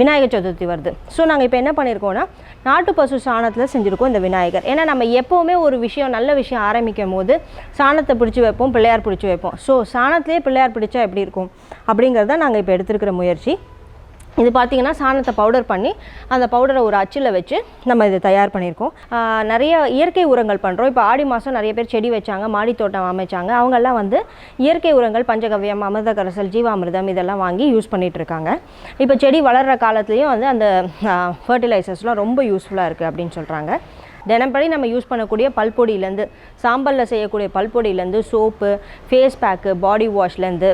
விநாயகர் சதுர்த்தி வருது. ஸோ நாங்கள் இப்போ என்ன பண்ணியிருக்கோம்னா நாட்டு பசு சாணத்தில் செஞ்சுருக்கோம் இந்த விநாயகர். ஏன்னா நம்ம எப்போவுமே ஒரு விஷயம் நல்ல விஷயம் ஆரம்பிக்கும் போது சாணத்தை பிடிச்சி வைப்போம் பிள்ளையார் பிடிச்சி வைப்போம். ஸோ சாணத்திலே பிள்ளையார் பிடிச்சா எப்படி இருக்கும்? அப்படிங்கிறத நாங்கள் இப்போ எடுத்திருக்கிற முயற்சி. இது பார்த்தீங்கன்னா சாணத்தை பவுடர் பண்ணி அந்த பவுடரை ஒரு அச்சில் வச்சு நம்ம இதை தயார் பண்ணியிருக்கோம். நிறைய இயற்கை உரங்கள் பண்ணுறோம் இப்போ ஆடி மாதம் நிறைய பேர் செடி வச்சாங்க மாடி தோட்டம் அமைச்சாங்க. அவங்கெல்லாம் வந்து இயற்கை உரங்கள் பஞ்சகவ்யம் அமிர்த கரசல் ஜீவாமிர்தம் இதெல்லாம் வாங்கி யூஸ் பண்ணிகிட்ருக்காங்க இருக்காங்க இப்போ செடி வளர்கிற காலத்துலேயும் வந்து அந்த ஃபர்டிலைசர்ஸ்லாம் ரொம்ப யூஸ்ஃபுல்லாக இருக்குது அப்படின்னு சொல்கிறாங்க தினப்படி நம்ம யூஸ் பண்ணக்கூடிய பல்பொடியிலேருந்து சாம்பலில் செய்யக்கூடிய பல்பொடியிலேருந்து சோப்பு ஃபேஸ் பேக்கு பாடி வாஷ்லேருந்து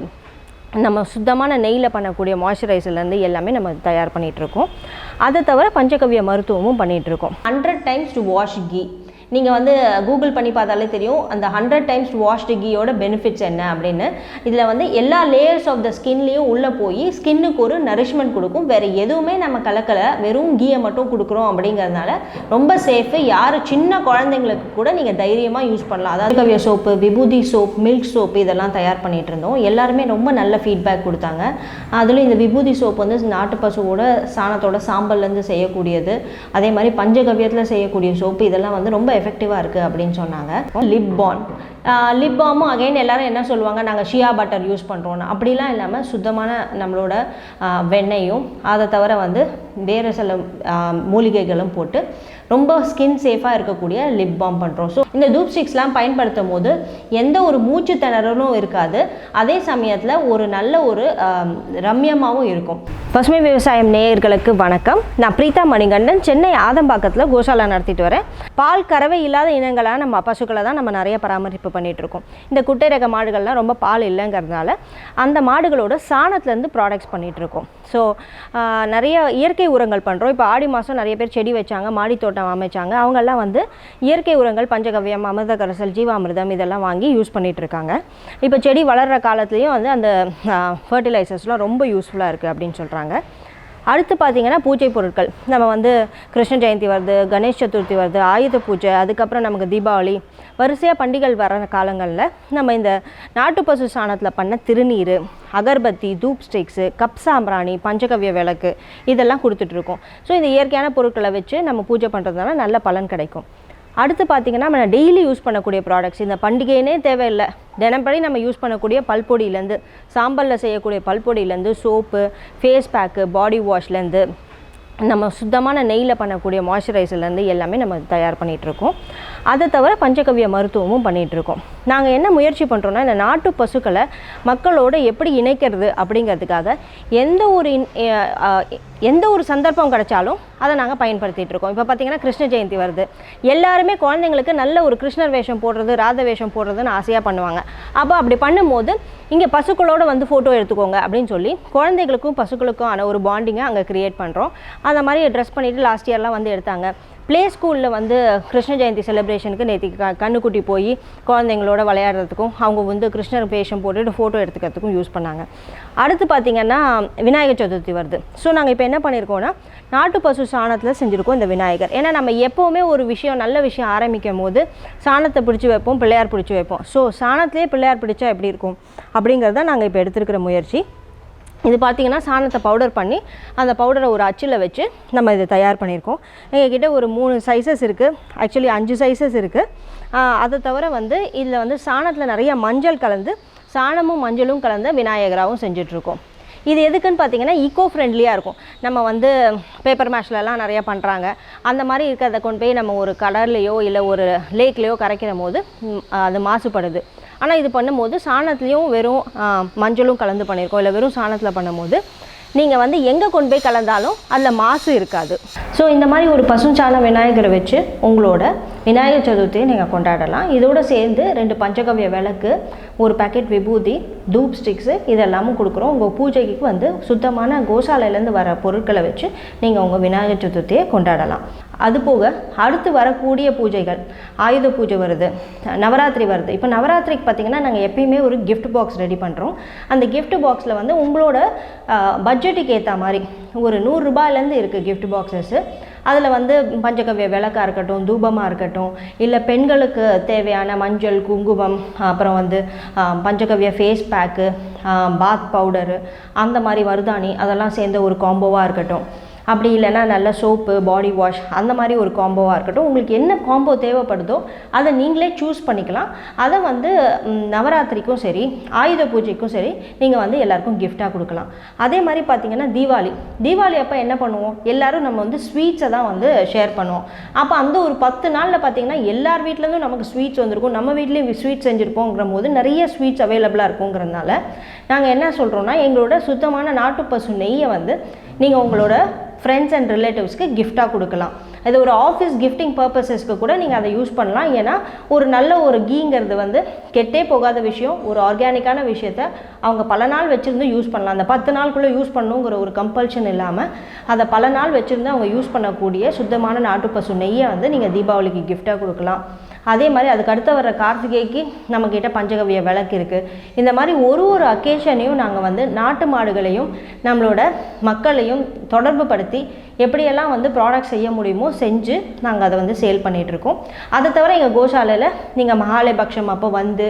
நம்ம சுத்தமான நெய்யில் பண்ணக்கூடிய மாய்ஸ்சரைசர்லேருந்து எல்லாமே நம்ம தயார் பண்ணிகிட்ருக்கோம். அதை தவிர பஞ்சகவ்ய மருத்துவமும் பண்ணிகிட்ருக்கோம். Hundred times to wash ghee. நீங்கள் வந்து கூகுள் பண்ணி பார்த்தாலே தெரியும் அந்த ஹண்ட்ரட் டைம்ஸ் வாஷ்டு கீயோட பெனிஃபிட்ஸ் என்ன அப்படின்னு. இதில் வந்து எல்லா லேயர்ஸ் ஆஃப் த ஸ்கின்லேயும் உள்ளே போய் ஸ்கின்னுக்கு ஒரு நரிஷ்மெண்ட் கொடுக்கும். வேறு எதுவுமே நம்ம கலக்கலை வெறும் கீயை மட்டும் கொடுக்குறோம் அப்படிங்கிறதுனால ரொம்ப சேஃபு யார் சின்ன குழந்தைங்களுக்கு கூட நீங்கள் தைரியமாக யூஸ் பண்ணலாம். அதாவது கவிய சோப்பு விபூதி சோப் மில்க் சோப் இதெல்லாம் தயார் பண்ணிகிட்டு இருந்தோம். எல்லாருமே ரொம்ப நல்ல ஃபீட்பேக் கொடுத்தாங்க. அதுலேயும் இந்த விபூதி சோப் வந்து நாட்டு பசுவோட சாணத்தோட சாம்பல்லேருந்து செய்யக்கூடியது. அதே மாதிரி பஞ்சகவியத்தில் செய்யக்கூடிய சோப்பு இதெல்லாம் வந்து ரொம்ப எஃபெக்டிவாக இருக்குது அப்படின்னு சொன்னாங்க. லிப் பாம் லிப் பாமும் அகைன் எல்லாரும் என்ன சொல்லுவாங்க? நாங்கள் ஷியா பட்டர் யூஸ் பண்ணுறோன்னு அப்படிலாம் இல்லாமல் சுத்தமான நம்மளோட ஆஹ், வெண்ணெயும் அதை தவிர வந்து வேறு சில ஆஹ், மூலிகைகளும் போட்டு ரொம்ப ஸ்கின் சேஃபாக இருக்கக்கூடிய லிப் பாம் பண்ணுறோம் ஸோ இந்த தூப் ஸ்டிக்ஸ்லாம் பயன்படுத்தும் போது எந்த ஒரு மூச்சு திணறலும் இருக்காது. அதே சமயத்தில் ஒரு நல்ல ஒரு ரம்யமாகவும் இருக்கும். பசுமை விவசாயம் நேயர்களுக்கு வணக்கம். நான் பிரீதா மணிகண்டன் சென்னை ஆதம்பாக்கத்தில் கோசாலா நடத்திட்டு வரேன். பால் கறவை இல்லாத இனங்களாக நம்ம பசுக்களை தான் நம்ம நிறைய பராமரிப்பு பண்ணிகிட்ருக்கோம் இருக்கோம். இந்த குட்டை ரக மாடுகள்லாம் ரொம்ப பால் இல்லைங்கிறதுனால அந்த மாடுகளோட சாணத்துலேருந்து ப்ராடக்ட்ஸ் பண்ணிகிட்ருக்கோம் ஸோ நிறைய இயற்கை உரங்கள் பண்ணுறோம் இப்போ ஆடி மாதம் நிறைய பேர் செடி வச்சாங்க மாடி தோட்டம் அமைச்சாங்க. அவங்கெல்லாம் வந்து இயற்கை உரங்கள் பஞ்சகவ்யம் அமிர்த கரசல் ஜீவாமிர்தம் இதெல்லாம் வாங்கி யூஸ் பண்ணிகிட்ருக்காங்க இருக்காங்க இப்போ செடி வளர்கிற காலத்துலேயும் வந்து அந்த ஃபர்டிலைசர்ஸ்லாம் ரொம்ப யூஸ்ஃபுல்லாக இருக்குது அப்படின்னு சொல்கிறாங்க அடுத்து பார்த்தீங்கன்னா பூஜை பொருட்கள். நம்ம வந்து கிருஷ்ண ஜெயந்தி வருது கணேஷ் சதுர்த்தி வருது ஆயுத பூஜை அதுக்கப்புறம் நமக்கு தீபாவளி. வரிசையாக பண்டிகைகள் வர காலங்களில் நம்ம இந்த நாட்டு பசு சாணத்தில் பண்ண திருநீர் அகர்பத்தி தூப் ஸ்டிக்ஸு கப் சாம்பிராணி பஞ்சகவ்ய விளக்கு இதெல்லாம் கொடுத்துட்ருக்கோம் ஸோ இந்த இயற்கையான பொருட்களை வச்சு நம்ம பூஜை பண்ணுறதுனால நல்ல பலன் கிடைக்கும். அடுத்து பார்த்தீங்கன்னா நம்ம டெய்லி யூஸ் பண்ணக்கூடிய ப்ராடக்ட்ஸ் இந்த பண்டிகைனே தேவையில்லை. தினப்படி நம்ம யூஸ் பண்ணக்கூடிய பல்பொடியிலேருந்து சாம்பலில் செய்யக்கூடிய பல்பொடியிலேருந்து சோப்பு ஃபேஸ் பேக்கு பாடி வாஷ்லேருந்து நம்ம சுத்தமான நெய்யில் பண்ணக்கூடிய மாய்ஸ்சரைசர்லேருந்து எல்லாமே நம்ம தயார் பண்ணிகிட்ருக்கோம் அதை தவிர பஞ்சகவ்ய மருத்துவமும் பண்ணிகிட்ருக்கோம் நாங்கள் என்ன முயற்சி பண்ணுறோன்னா இந்த நாட்டு பசுக்களை மக்களோடு எப்படி இணைக்கிறது அப்படிங்கிறதுக்காக எந்த ஒரு இன்- எந்த ஒரு சந்தர்ப்பம் கிடைச்சாலும் அதை நாங்கள் பயன்படுத்திட்டு இருக்கோம் இப்போ பார்த்தீங்கன்னா கிருஷ்ண ஜெயந்தி வருது. எல்லாருமே குழந்தைங்களுக்கு நல்ல ஒரு கிருஷ்ணர் வேஷம் போடுறது ராத வேஷம் போடுறதுன்னு ஆசையாக பண்ணுவாங்க. அப்போ அப்படி பண்ணும்போது இங்கே பசுக்களோட வந்து ஃபோட்டோ எடுத்துக்கோங்க அப்படின்னு சொல்லி குழந்தைகளுக்கும் பசுக்களுக்கும் ஆன ஒரு பாண்டிங்கை அங்கே க்ரியேட் பண்ணுறோம் அந்த மாதிரி ட்ரெஸ் பண்ணிவிட்டு லாஸ்ட் இயர்லாம் வந்து எடுத்தாங்க. ப்ளே ஸ்கூலில் வந்து கிருஷ்ண ஜெயந்தி செலிப்ரேஷனுக்கு நேற்று க கண்ணுக்குட்டி போய் குழந்தைங்களோட விளையாடுறதுக்கும் அவங்க வந்து கிருஷ்ணர் வேஷம் போட்டுட்டு ஃபோட்டோ எடுத்துக்கிறதுக்கும் யூஸ் பண்ணாங்க. அடுத்து பார்த்திங்கன்னா விநாயகர் சதுர்த்தி வருது. ஸோ நாங்கள் இப்போ என்ன பண்ணியிருக்கோம்னா நாட்டு பசு சாணத்தில் செஞ்சுருக்கோம் இந்த விநாயகர். ஏன்னா நம்ம எப்போவுமே ஒரு விஷயம் நல்ல விஷயம் ஆரம்பிக்கும் போது சாணத்தை பிடிச்சி வைப்போம் பிள்ளையார் பிடிச்சி வைப்போம். ஸோ சாணத்திலே பிள்ளையார் பிடிச்சா எப்படி இருக்கும்? அப்படிங்கிறத நாங்கள் இப்போ எடுத்திருக்கிற முயற்சி. இது பார்த்தீங்கன்னா சாணத்தை பவுடர் பண்ணி அந்த பவுடரை ஒரு அச்சில் வச்சு நம்ம இதை தயார் பண்ணியிருக்கோம். எங்ககிட்ட ஒரு மூணு சைஸஸ் இருக்குது ஆக்சுவலி அஞ்சு சைஸஸ் இருக்குது அதை தவிர வந்து இதில் வந்து சாணத்தில் நிறைய மஞ்சள் கலந்து சாணமும் மஞ்சளும் கலந்த விநாயகராகவும் செஞ்சிட்ருக்கோம். இது எதுக்குன்னு பார்த்தீங்கன்னா ஈக்கோ ஃப்ரெண்ட்லியாக இருக்கும். நம்ம வந்து பேப்பர் மேஷ்லலாம் நிறையா பண்ணுறாங்க அந்த மாதிரி இருக்கிறத கொண்டு போய் நம்ம ஒரு கடல்லையோ இல்லை ஒரு லேக்லேயோ கரைக்கிற போது அது மாசுபடுது. ஆனால் இது பண்ணும்போது சாணத்துலேயும் வெறும் மஞ்சளும் கலந்து பண்ணியிருக்கோம் இல்லை வெறும் சாணத்தில் பண்ணும்போது நீங்கள் வந்து எங்கே கொண்டு போய் கலந்தாலும் அதில் மாசு இருக்காது. ஸோ இந்த மாதிரி ஒரு பசுஞ்சாண விநாயகரை வச்சு உங்களோட விநாயகர் சதுர்த்தியை நீங்கள் கொண்டாடலாம். இதோட சேர்ந்து ரெண்டு பஞ்சகவ்ய விளக்கு ஒரு பாக்கெட் விபூதி தூப் ஸ்டிக்ஸு இதெல்லாமும் கொடுக்குறோம். உங்கள் பூஜைக்கு வந்து சுத்தமான கோசாலையிலேருந்து வர பொருட்களை வச்சு நீங்கள் உங்கள் விநாயகர் சதுர்த்தியை கொண்டாடலாம். அது போக அடுத்து வரக்கூடிய பூஜைகள் ஆயுத பூஜை வருது நவராத்திரி வருது. இப்போ நவராத்திரிக்கு பார்த்தீங்கன்னா நாங்கள் எப்பயுமே ஒரு கிஃப்ட் பாக்ஸ் ரெடி பண்ணுறோம் அந்த கிஃப்ட் பாக்ஸில் வந்து உங்களோட பட்ஜெட்டுக்கு ஏற்ற மாதிரி ஒரு நூறுரூபாயிலேருந்து இருக்குது கிஃப்ட் பாக்ஸஸ்ஸு அதில் வந்து பஞ்சகவ்ய விளக்காக இருக்கட்டும் தூபமாக இருக்கட்டும் இல்லை பெண்களுக்கு தேவையான மஞ்சள் குங்குமம் அப்புறம் வந்து பஞ்சகவ்ய ஃபேஸ் பேக்கு பாத் பவுடரு அந்த மாதிரி மருதாணி அதெல்லாம் சேர்ந்த ஒரு காம்போவாக இருக்கட்டும். அப்படி இல்லைன்னா நல்ல சோப்பு பாடி வாஷ் அந்த மாதிரி ஒரு காம்போவாக இருக்கட்டும். உங்களுக்கு என்ன காம்போ தேவைப்படுதோ அதை நீங்களே சூஸ் பண்ணிக்கலாம். அதை வந்து நவராத்திரிக்கும் சரி ஆயுத பூஜைக்கும் சரி நீங்கள் வந்து எல்லாருக்கும் கிஃப்டாக கொடுக்கலாம். அதே மாதிரி பார்த்தீங்கன்னா தீபாவளி. தீபாவளி அப்போ என்ன பண்ணுவோம்? எல்லோரும் நம்ம வந்து ஸ்வீட்ஸை தான் வந்து ஷேர் பண்ணுவோம். அப்போ அந்த ஒரு பத்து நாளில் பார்த்தீங்கன்னா எல்லார் வீட்லேருந்தும் நமக்கு ஸ்வீட்ஸ் வந்திருக்கும். நம்ம வீட்லேயும் ஸ்வீட் செஞ்சுருப்போங்கிற போது நிறைய ஸ்வீட்ஸ் அவைலபிளாக இருக்குங்கிறதுனால நாங்கள் என்ன சொல்கிறோன்னா எங்களோட சுத்தமான நாட்டு பசு நெய்யை வந்து நீங்கள் உங்களோட ஃப்ரெண்ட்ஸ் அண்ட் ரிலேட்டிவ்ஸ்க்கு கிஃப்டாக கொடுக்கலாம். இது ஒரு ஆஃபீஸ் கிஃப்டிங் பர்பஸஸ்க்கு கூட நீங்கள் அதை யூஸ் பண்ணலாம். ஏன்னா ஒரு நல்ல ஒரு கீங்கிறது வந்து கெட்டே போகாத விஷயம். ஒரு ஆர்கானிக்கான விஷயத்த அவங்க பல நாள் வச்சுருந்து யூஸ் பண்ணலாம். அந்த பத்து நாளுக்குள்ளே யூஸ் பண்ணணுங்கிற ஒரு கம்பல்ஷன் இல்லாமல் அதை பல நாள் வச்சுருந்து அவங்க யூஸ் பண்ணக்கூடிய சுத்தமான நாட்டு பசு நெய்யை வந்து நீங்கள் தீபாவளிக்கு கிஃப்டாக கொடுக்கலாம். அதே மாதிரி அதுக்கு அடுத்து வர கார்த்திகைக்கு நம்மக்கிட்ட பஞ்சகவிய விளக்கு இருக்குது இந்த மாதிரி ஒரு ஒரு அக்கேஷனையும் நாங்கள் வந்து நாட்டு மாடுகளையும் நம்மளோட மக்களையும் தொடர்பு படுத்தி எப்படியெல்லாம் வந்து ப்ராடக்ட் செய்ய முடியுமோ செஞ்சு நாங்கள் அதை வந்து சேல் பண்ணிகிட்ருக்கோம் அதை தவிர எங்கள் கோசாலையில் நீங்கள் மகாலயபக்ஷம் அப்போ வந்து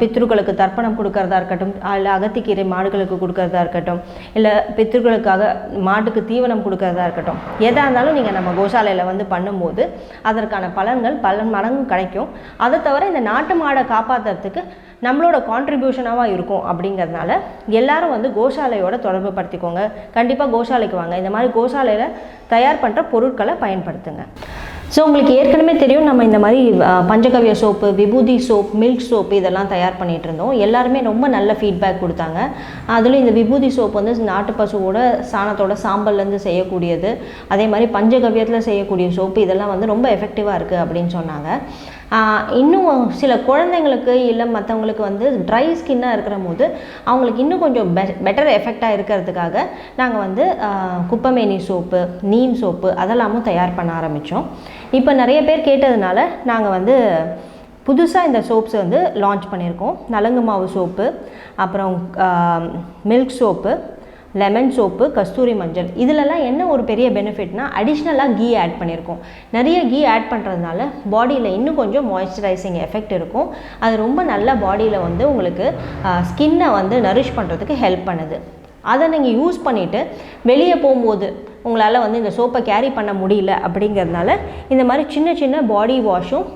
பித்ருக்களுக்கு தர்ப்பணம் கொடுக்கறதா இருக்கட்டும் இல்லை அகத்திக்கீரை மாடுகளுக்கு கொடுக்கறதா இருக்கட்டும் இல்லை பித்ருக்களுக்காக மாட்டுக்கு தீவனம் கொடுக்கறதா இருக்கட்டும் எதாக இருந்தாலும் நீங்கள் நம்ம கோஷாலையில் வந்து பண்ணும்போது அதற்கான பலன்கள் பலன் மடங்கு கிடைக்கும். அதை தவிர இந்த நாட்டு மாடை காப்பாற்றுறதுக்கு நம்மளோட கான்ட்ரிபியூஷனாக இருக்கும் அப்படிங்கிறதுனால எல்லாரும் வந்து கோஷாலையோட தொடர்பு படுத்திக்கோங்க. கண்டிப்பாக கோஷாலைக்கு வாங்க. இந்த மாதிரி கோசாலையில் தயார் பண்ணுற பொருட்களை பயன்படுத்துங்க. ஸோ உங்களுக்கு ஏற்கனவே தெரியும் நம்ம இந்த மாதிரி பஞ்சகவ்ய சோப்பு விபூதி சோப் மில்க் சோப்பு இதெல்லாம் தயார் பண்ணிகிட்டு இருந்தோம். எல்லாருமே ரொம்ப நல்ல ஃபீட்பேக் கொடுத்தாங்க. அதுலேயும் இந்த விபூதி சோப் வந்து நாட்டு பசுவோட சாணத்தோட சாம்பல்லேருந்து செய்யக்கூடியது. அதே மாதிரி பஞ்சகவ்யத்தில் செய்யக்கூடிய சோப்பு இதெல்லாம் வந்து ரொம்ப எஃபெக்டிவாக இருக்குது அப்படின்னு சொன்னாங்க. இன்னும் சில குழந்தைங்களுக்கு இல்லை மற்றவங்களுக்கு வந்து ட்ரை ஸ்கின்னாக இருக்கிற போது அவங்களுக்கு இன்னும் கொஞ்சம் பெ பெட்டர் எஃபெக்டாக இருக்கிறதுக்காக நாங்கள் வந்து குப்பமேனி சோப்பு நீம் சோப்பு அதெல்லாமும் தயார் பண்ண ஆரம்பித்தோம் இப்போ நிறைய பேர் கேட்டதுனால நாங்கள் வந்து புதுசாக இந்த சோப்ஸ் வந்து லான்ச் பண்ணியிருக்கோம். நலங்கு மாவு சோப்பு அப்புறம் மில்க் சோப்பு லெமன் சோப்பு கஸ்தூரி மஞ்சள். இதிலலாம் என்ன ஒரு பெரிய பெனிஃபிட்னா அடிஷ்னலாக கீ ஆட் பண்ணியிருக்கோம் நிறைய கீ ஆட் பண்ணுறதுனால பாடியில் இன்னும் கொஞ்சம் மாய்ஸ்சரைசிங் எஃபெக்ட் இருக்கும். அது ரொம்ப நல்ல பாடியில் வந்து உங்களுக்கு ஸ்கின்னை வந்து நரிஷ் பண்ணுறதுக்கு ஹெல்ப் பண்ணுது. அதை நீங்கள் யூஸ் பண்ணிவிட்டு வெளியே போகும்போது உங்களால் வந்து இந்த சோப்பை கேரி பண்ண முடியல அப்படிங்கிறதுனால இந்த மாதிரி சின்ன சின்ன பாடி வாஷும்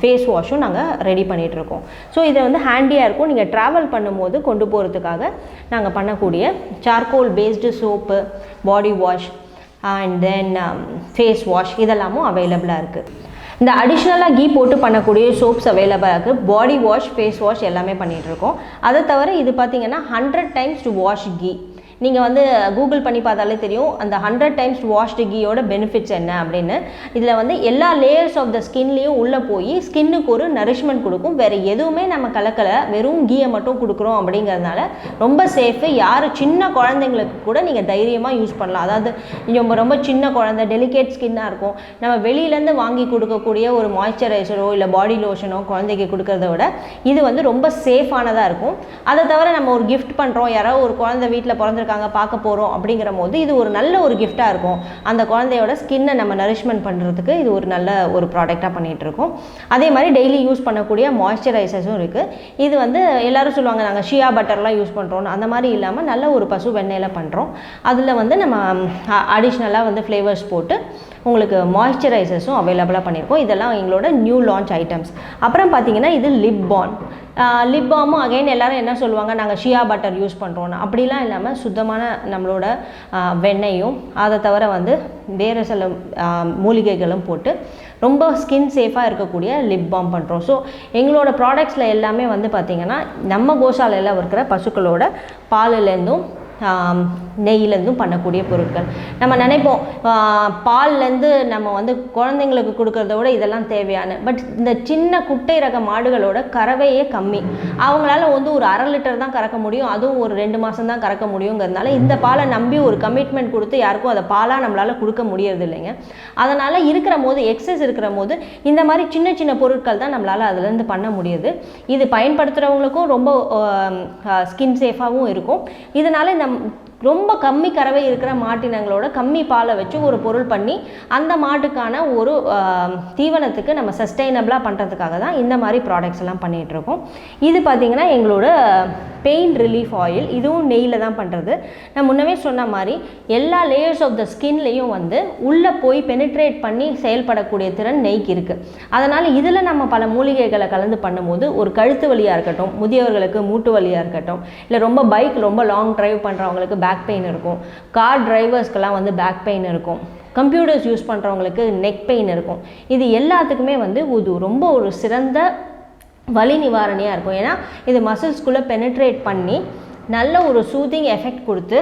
ஃபேஸ் வாஷும் நாங்கள் ரெடி பண்ணிகிட்ருக்கோம் ஸோ இதை வந்து ஹேண்டியாக இருக்கும். நீங்கள் ட்ராவல் பண்ணும்போது கொண்டு போகிறதுக்காக நாங்கள் பண்ணக்கூடிய charcoal based soap body wash and then face wash இதெல்லாமும் அவைலபிளாக இருக்குது இந்த அடிஷ்னலாக கீ போட்டு பண்ணக்கூடிய சோப்ஸ் அவைலபிளாக இருக்குது பாடி வாஷ் ஃபேஸ் வாஷ் எல்லாமே பண்ணிகிட்டு இருக்கோம். அதை தவிர இது பார்த்திங்கன்னா hundred times to wash ghee நீங்கள் வந்து கூகுள் பண்ணி பார்த்தாலே தெரியும் அந்த ஹண்ட்ரட் டைம்ஸ் வாஷ்டு கீயோட பெனிஃபிட்ஸ் என்ன அப்படின்னு. இதில் வந்து எல்லா லேயர்ஸ் ஆஃப் த ஸ்கின்லேயும் உள்ளே போய் ஸ்கின்னுக்கு ஒரு நரிஷ்மெண்ட் கொடுக்கும். வேறு எதுவுமே நம்ம கலக்கலை வெறும் கீயை மட்டும் கொடுக்குறோம் அப்படிங்கிறதுனால ரொம்ப சேஃபு யார் சின்ன குழந்தைங்களுக்கு கூட நீங்கள் தைரியமாக யூஸ் பண்ணலாம். அதாவது ரொம்ப ரொம்ப சின்ன குழந்தை டெலிகேட் ஸ்கின்னாக இருக்கும். நம்ம வெளியிலேருந்து வாங்கி கொடுக்கக்கூடிய ஒரு மாய்ஸ்சரைசரோ இல்லை பாடி லோஷனோ குழந்தைக்கு கொடுக்கறத விட இது வந்து ரொம்ப சேஃபானதாக இருக்கும். அதை தவிர நம்ம ஒரு கிஃப்ட் பண்ணுறோம் யாரோ ஒரு குழந்தை வீட்டில் இருக்காங்க பார்க்க போகிறோம் அப்படிங்கிற போது இது ஒரு நல்ல ஒரு கிஃப்டாக இருக்கும். அந்த குழந்தையோட ஸ்கின்னை நம்ம நரிஷ்மெண்ட் பண்ணுறதுக்கு இது ஒரு நல்ல ஒரு ப்ராடக்டாக பண்ணிகிட்டு இருக்கோம் அதே மாதிரி டெய்லி யூஸ் பண்ணக்கூடிய மாய்ஸ்சரைசர்ஸும் இருக்குது இது வந்து எல்லோரும் சொல்லுவாங்க நாங்கள் ஷியா பட்டர்லாம் யூஸ் பண்ணுறோம் அந்த மாதிரி இல்லாமல் நல்ல ஒரு பசு வெண்ணெயில் பண்ணுறோம் அதில் வந்து நம்ம அடிஷ்னலாக வந்து ஃப்ளேவர்ஸ் போட்டு உங்களுக்கு மாய்ஸ்சரைசர்ஸும் அவைலபிளாக பண்ணியிருக்கோம். இதெல்லாம் எங்களோட நியூ லான்ச் ஐட்டம்ஸ் அப்புறம் பார்த்தீங்கன்னா இது லிப் பான் லிப் பாமும் அகைன் எல்லோரும் என்ன சொல்லுவாங்க? நாங்கள் ஷியா பட்டர் யூஸ் பண்ணுறோன்னு அப்படிலாம் இல்லாமல் சுத்தமான நம்மளோட வெண்ணையும் அதை தவிர வந்து வேறு சில மூலிகைகளும் போட்டு ரொம்ப ஸ்கின் சேஃபாக இருக்கக்கூடிய லிப் பாம் பண்ணுறோம் ஸோ எங்களோட ப்ராடக்ட்ஸில் எல்லாமே வந்து பார்த்திங்கன்னா நம்ம கோசாலையில் இருக்கிற பசுக்களோட பாலுலேருந்தும் நெய்யிலேருந்தும் பண்ணக்கூடிய பொருட்கள். நம்ம நினைப்போம் பால்லேருந்து நம்ம வந்து குழந்தைங்களுக்கு கொடுக்கறத விட இதெல்லாம் தேவையான. பட் இந்த சின்ன குட்டை ரக மாடுகளோட கறவையே கம்மி. அவங்களால வந்து ஒரு அரை லிட்டர் தான் கறக்க முடியும். அதுவும் ஒரு ரெண்டு மாதம் தான் கறக்க முடியுங்கிறதுனால இந்த பாலை நம்பி ஒரு கமிட்மெண்ட் கொடுத்து யாருக்கும் அதை பாலாக நம்மளால் கொடுக்க முடியறது இல்லைங்க. அதனால் இருக்கிற போது எக்ஸஸ் இருக்கிற போது இந்த மாதிரி சின்ன சின்ன பொருட்கள் தான் நம்மளால் அதுலேருந்து பண்ண முடியுது. இது பயன்படுத்துகிறவங்களுக்கும் ரொம்ப ஸ்கின் சேஃபாகவும் இருக்கும். இதனால் இந்த ரொம்ப கம்மி கறவை இருக்கிற மாட்டினங்களோட கம்மி பாலை வச்சு ஒரு பொருள் பண்ணி அந்த மாட்டுக்கான ஒரு தீவனத்துக்கு நம்ம சஸ்டைனபிளாக பண்ணுறதுக்காக தான் இந்த மாதிரி ப்ராடக்ட்ஸ் எல்லாம் பண்ணிகிட்ருக்கோம் இது பார்த்திங்கன்னா எங்களோட பெயின் ரிலீஃப் ஆயில் இதுவும் நெய்யில் தான் பண்ணுறது நான் முன்னவே சொன்ன மாதிரி எல்லா லேயர்ஸ் ஆஃப் த ஸ்கின்லேயும் வந்து உள்ளே போய் பெனிட்ரேட் பண்ணி செயல்படக்கூடிய திறன் நெய்க்கு இருக்குது அதனால் இதில் நம்ம பல மூலிகைகளை கலந்து பண்ணும்போது ஒரு கழுத்து வலியாக இருக்கட்டும் முதியவர்களுக்கு மூட்டு வலியாக இருக்கட்டும் இல்லை ரொம்ப பைக் ரொம்ப லாங் ட்ரைவ் பண்ணுறவங்களுக்கு பேக் பெயின் இருக்கும். கார் டிரைவர்ஸ்க்கெல்லாம் வந்து பேக் பெயின் இருக்கும். கம்ப்யூட்டர்ஸ் யூஸ் பண்ணுறவங்களுக்கு நெக் பெயின் இருக்கும். இது எல்லாத்துக்குமே வந்து இது ரொம்ப ஒரு சிறந்த வலி நிவாரணியாக இருக்கும். ஏன்னா இது மசில்ஸ்குள்ளே பெனிட்ரேட் பண்ணி நல்ல ஒரு சூதிங் எஃபெக்ட் கொடுத்து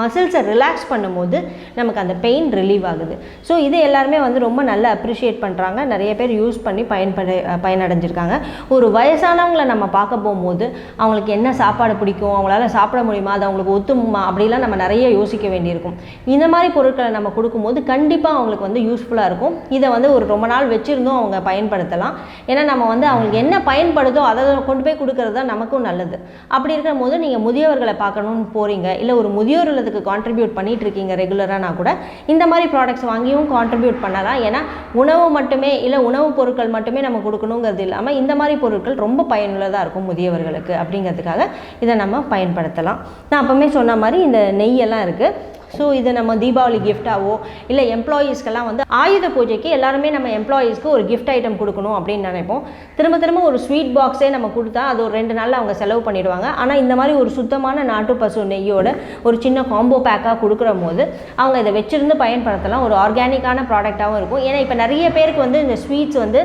மசில்ஸை ரிலாக்ஸ் பண்ணும்போது நமக்கு அந்த பெயின் ரிலீவ் ஆகுது. ஸோ இது எல்லாருமே வந்து ரொம்ப நல்லா அப்ரிஷியேட் பண்ணுறாங்க நிறைய பேர் யூஸ் பண்ணி பயன்பட பயனடைஞ்சிருக்காங்க. ஒரு வயசானவங்களை நம்ம பார்க்க போகும்போது அவங்களுக்கு என்ன சாப்பாடு பிடிக்கும்? அவங்களால சாப்பிட முடியுமா? அது அவங்களுக்கு ஒத்துமா? அப்படிலாம் நம்ம நிறைய யோசிக்க வேண்டியிருக்கும். இந்த மாதிரி பொருட்களை நம்ம கொடுக்கும்போது கண்டிப்பாக அவங்களுக்கு வந்து யூஸ்ஃபுல்லாக இருக்கும். இதை வந்து ஒரு ரொம்ப நாள் வச்சுருந்தும் அவங்க பயன்படுத்தலாம். ஏன்னா நம்ம வந்து அவங்களுக்கு என்ன பயன்படுதோ அதை கொண்டு போய் கொடுக்கறது தான் நமக்கும் நல்லது. அப்படி இருக்கும் போது நீங்கள் முதியவர்களை பார்க்கணும்னு போகிறீங்க இல்லை ஒரு முதியோர் இல்லத்துக்கு கான்ட்ரிபியூட் பண்ணிகிட்டு இருக்கீங்க ரெகுலரானா கூட இந்த மாதிரி ப்ராடக்ட்ஸ் வாங்கியும் கான்ட்ரிபியூட் பண்ணலாம். ஏன்னா உணவு மட்டுமே இல்லை உணவுப் பொருட்கள் மட்டுமே நம்ம கொடுக்கணுங்கிறது இல்லாமல் இந்த மாதிரி பொருட்கள் ரொம்ப பயனுள்ளதாக இருக்கும் முதியவர்களுக்கு அப்படிங்கிறதுக்காக இதை நம்ம பயன்படுத்தலாம். நான் அப்போவுமே சொன்ன மாதிரி இந்த நெய்யெல்லாம் இருக்குது ஸோ இது நம்ம தீபாவளி கிஃப்டாவோ இல்லை எம்ப்ளாயீஸ்க்கெல்லாம் வந்து ஆயுத பூஜைக்கு எல்லாருமே நம்ம எம்ப்ளாயீஸ்க்கு ஒரு கிஃப்ட் ஐட்டம் கொடுக்கணும் அப்படின்னு நினைப்போம். திரும்ப திரும்ப ஒரு ஸ்வீட் பாக்ஸே நம்ம கொடுத்தா அது ஒரு ரெண்டு நாளில் அவங்க செலவு பண்ணிடுவாங்க. ஆனால் இந்த மாதிரி ஒரு சுத்தமான நாட்டு பசு நெய்யோட ஒரு சின்ன காம்போ பேக்காக கொடுக்குற போது அவங்க இதை வச்சிருந்து பயன்படுத்தலாம். ஒரு ஆர்கானிக்கான ப்ராடக்டாகவும் இருக்கும். ஏன்னா இப்போ நிறைய பேருக்கு வந்து இந்த ஸ்வீட்ஸ் வந்து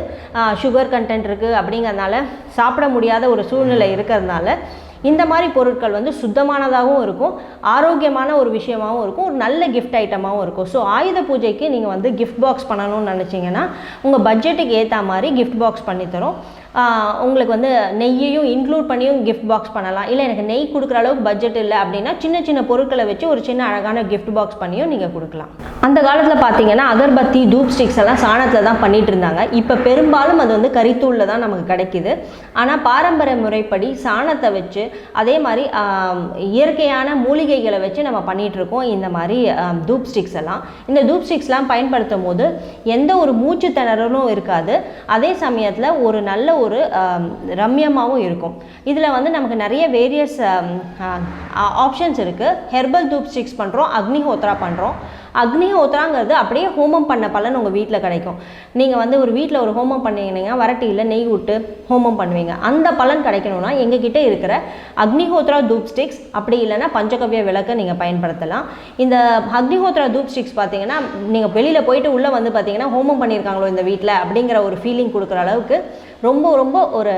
சுகர் கண்டென்ட் இருக்குது அப்படிங்கிறதுனால சாப்பிட முடியாத ஒரு சூழ்நிலை இருக்கிறதுனால இந்த மாதிரி பொருட்கள் வந்து சுத்தமானதாகவும் இருக்கும் ஆரோக்கியமான ஒரு விஷயமாகவும் இருக்கும் ஒரு நல்ல கிஃப்ட் ஐட்டமாகவும் இருக்கும். ஸோ ஆயுத பூஜைக்கு நீங்கள் வந்து கிஃப்ட் பாக்ஸ் பண்ணணும்னு நினச்சிங்கன்னா உங்கள் பட்ஜெட்டுக்கு ஏற்ற மாதிரி கிஃப்ட் பாக்ஸ் பண்ணித்தரும். உங்களுக்கு வந்து நெய்யையும் இன்க்ளூட் பண்ணியும் கிஃப்ட் பாக்ஸ் பண்ணலாம். இல்லை எனக்கு நெய் கொடுக்குற அளவுக்கு பட்ஜெட் இல்லை அப்படின்னா சின்ன சின்ன பொருட்களை வச்சு ஒரு சின்ன அழகான கிஃப்ட் பாக்ஸ் பண்ணியும் நீங்கள் கொடுக்கலாம். அந்த காலத்தில் பார்த்தீங்கன்னா அகர்பத்தி தூப் ஸ்டிக்ஸ் எல்லாம் சாணத்தில் தான் பண்ணிட்டு இருந்தாங்க. இப்போ பெரும்பாலும் அது வந்து கரித்தூளில் தான் நமக்கு கிடைக்கிது. ஆனால் பாரம்பரிய முறைப்படி சாணத்தை வச்சு அதே மாதிரி இயற்கையான மூலிகைகளை வச்சு நம்ம பண்ணிகிட்ருக்கோம் இருக்கோம். இந்த மாதிரி தூப் ஸ்டிக்ஸ் எல்லாம். இந்த தூப் ஸ்டிக்ஸ்லாம் பயன்படுத்தும் போது எந்த ஒரு மூச்சு திணறலும் இருக்காது. அதே சமயத்தில் ஒரு நல்ல ஒரு ரம்யமாகவும் இருக்கும். இதில் வந்து நமக்கு நிறைய வேரியஸ் ஆப்ஷன்ஸ் இருக்குது ஹெர்பல் தூப் ஸ்டிக்ஸ் பண்ணுறோம் அக்னிஹோத்ரா பண்ணுறோம் அக்னிஹோத்ராங்கிறது அப்படியே ஹோமம் பண்ண பலன் உங்கள் வீட்டில் கிடைக்கும். நீங்கள் வந்து ஒரு வீட்டில் ஒரு ஹோமம் பண்ணிங்கன்னா வரட்டியில் நெய் விட்டு ஹோமம் பண்ணுவீங்க. அந்த பலன் கிடைக்கணும்னா எங்ககிட்ட இருக்கிற அக்னிஹோத்ரா தூப் ஸ்டிக்ஸ் அப்படி இல்லைன்னா பஞ்சகவ்ய விளக்கை நீங்கள் பயன்படுத்தலாம். இந்த அக்னிஹோத்ரா தூப் ஸ்டிக்ஸ் பார்த்தீங்கன்னா நீங்கள் வெளியில் போயிட்டு உள்ளே வந்து பார்த்தீங்கன்னா ஹோமம் பண்ணியிருக்காங்களோ இந்த வீட்டில் அப்படிங்கிற ஒரு ஃபீலிங் கொடுக்குற அளவுக்கு ரொம்ப ரொம்ப ஒரு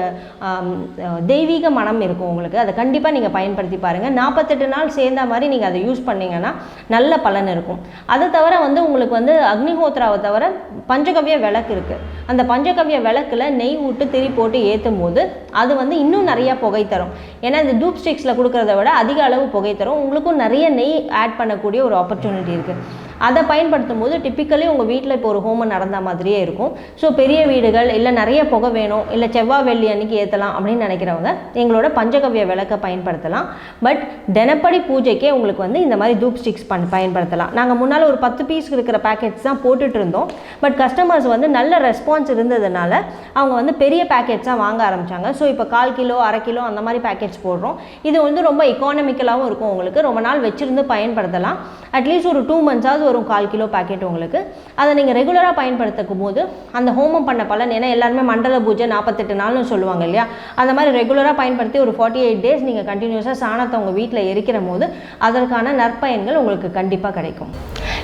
தெய்வீக மனம் இருக்கும் உங்களுக்கு. அதை கண்டிப்பாக நீங்கள் பயன்படுத்தி பாருங்கள் நாற்பத்தெட்டு நாள் சேர்ந்த மாதிரி நீங்கள் அதை யூஸ் பண்ணீங்கன்னா நல்ல பலன் இருக்கும். அதை தவிர வந்து உங்களுக்கு வந்து அக்னிஹோத்ராவை தவிர பஞ்சகவ்ய விளக்கு இருக்குது அந்த பஞ்சகவ்ய விளக்கில் நெய் விட்டு திரி போட்டு ஏற்றும் போது அது வந்து இன்னும் நிறையா புகை தரும். ஏன்னா இந்த தூப் ஸ்டிக்ஸில் கொடுக்குறத விட அதிக அளவு புகை தரும். உங்களுக்கும் நிறைய நெய் ஆட் பண்ணக்கூடிய ஒரு ஆப்பர்ச்சுனிட்டி இருக்குது அதை பயன்படுத்தும் போது டிப்பிக்கலி உங்கள் வீட்டில் இப்போ ஒரு ஹோமம் நடந்த மாதிரியே இருக்கும். ஸோ பெரிய வீடுகள் இல்லை நிறைய புகை வேணும் இல்லை செவ்வாய் வெள்ளி அன்னைக்கு ஏற்றலாம் அப்படின்னு நினைக்கிறவங்க எங்களோட பஞ்சகவ்ய விளக்கை பயன்படுத்தலாம். பட் தினப்படி பூஜைக்கே உங்களுக்கு வந்து இந்த மாதிரி தூப் ஸ்டிக்ஸ் பண் பயன்படுத்தலாம். நாங்கள் முன்னால் ஒரு பத்து பீஸ் இருக்கிற பேக்கெட்ஸ் தான் போட்டுட்டு இருந்தோம். பட் கஸ்டமர்ஸ் வந்து நல்ல ரெஸ்பான்ஸ் இருந்ததுனால அவங்க வந்து பெரிய பேக்கெட்ஸாக வாங்க ஆரம்பிச்சாங்க. ஸோ இப்போ கால் கிலோ அரை கிலோ அந்த மாதிரி பேக்கெட்ஸ் போடுறோம். இது வந்து ரொம்ப எக்கானமிக்கலாகவும் இருக்கும் உங்களுக்கு. ரொம்ப நாள் வச்சுருந்து பயன்படுத்தலாம். அட்லீஸ்ட் ஒரு டூ மந்த்ஸாவது வரும் கால் கிலோ பாக்கெட் உங்களுக்கு. அதை நீங்கள் ரெகுலராக பயன்படுத்தும் போது அந்த ஹோமம் பண்ண பலன் ஏன்னா எல்லாருமே மண்டல பூஜை நாற்பத்தெட்டு நாள்னு சொல்லுவாங்க இல்லையா? அந்த மாதிரி ரெகுலராக பயன்படுத்தி ஒரு ஃபார்ட்டி எயிட் டேஸ் நீங்கள் கண்டினியூஸாக சாணத்தை உங்கள் வீட்டில் எரிக்கிற போது அதற்கான நற்பயன்கள் உங்களுக்கு கண்டிப்பாக கிடைக்கும்.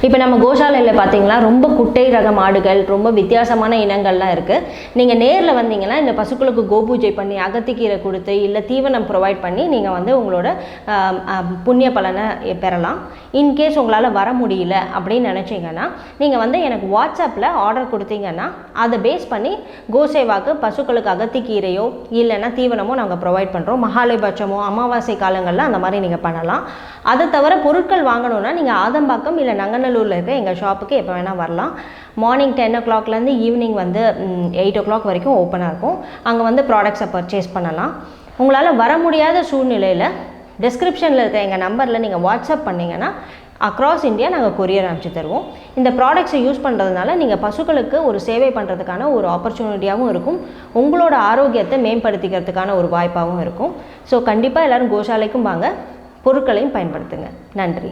இப்போ நம்ம கோசாலையில் பார்த்தீங்களா ரொம்ப குட்டை ரக மாடுகள் ரொம்ப வித்தியாசமான இனங்கள்லாம் இருக்குது நீங்கள் நேரில் வந்தீங்கன்னா இந்த பசுக்களுக்கு கோபூஜை பண்ணி அகத்திக்கீரை கொடுத்து இல்லை தீவனம் ப்ரொவைட் பண்ணி நீங்கள் வந்து உங்களோட புண்ணிய பலனை பெறலாம். இன்கேஸ் உங்களால் வர முடியல அப்படின்னு நினச்சிங்கன்னா நீங்கள் வந்து எனக்கு வாட்ஸ்அப்பில் ஆர்டர் கொடுத்தீங்கன்னா அதை பேஸ் பண்ணி கோசேவாக்கு பசுக்களுக்கு அகத்திக்கீரையோ இல்லைன்னா தீவனமோ நாங்கள் ப்ரொவைட் பண்ணுறோம் மகாலயபட்சமோ அமாவாசை காலங்களில் அந்த மாதிரி நீங்கள் பண்ணலாம். அதை தவிர பொருட்கள் வாங்கணும்னா நீங்கள் ஆதம்பாக்கம் இல்லை நங்கநல்லூரில் இருக்க எங்கள் ஷாப்புக்கு எப்போ வேணால் வரலாம். மார்னிங் டென் ஓ கிளாக்லேருந்து ஈவினிங் வந்து எயிட் ஓ கிளாக் வரைக்கும் ஓப்பனாக இருக்கும். அங்கே வந்து ப்ராடக்ட்ஸை பர்ச்சேஸ் பண்ணலாம். உங்களால் வர முடியாத சூழ்நிலையில் டிஸ்கிரிப்ஷனில் இருக்க எங்கள் நம்பரில் நீங்கள் வாட்ஸ்அப் பண்ணிங்கன்னா அக்ராஸ் இந்தியா நாங்கள் கொரியர் அனுப்பிச்சு தருவோம். இந்த ப்ராடக்ட்ஸை யூஸ் பண்ணுறதுனால நீங்கள் பசுக்களுக்கு ஒரு சேவை பண்ணுறதுக்கான ஒரு ஆப்பர்ச்சுனிட்டியாகவும் இருக்கும். உங்களோட ஆரோக்கியத்தை மேம்படுத்திக்கிறதுக்கான ஒரு வாய்ப்பாகவும் இருக்கும். ஸோ கண்டிப்பாக எல்லோரும் கோஷாலைக்கும் வாங்க. பொருட்களையும் பயன்படுத்துங்க. நன்றி.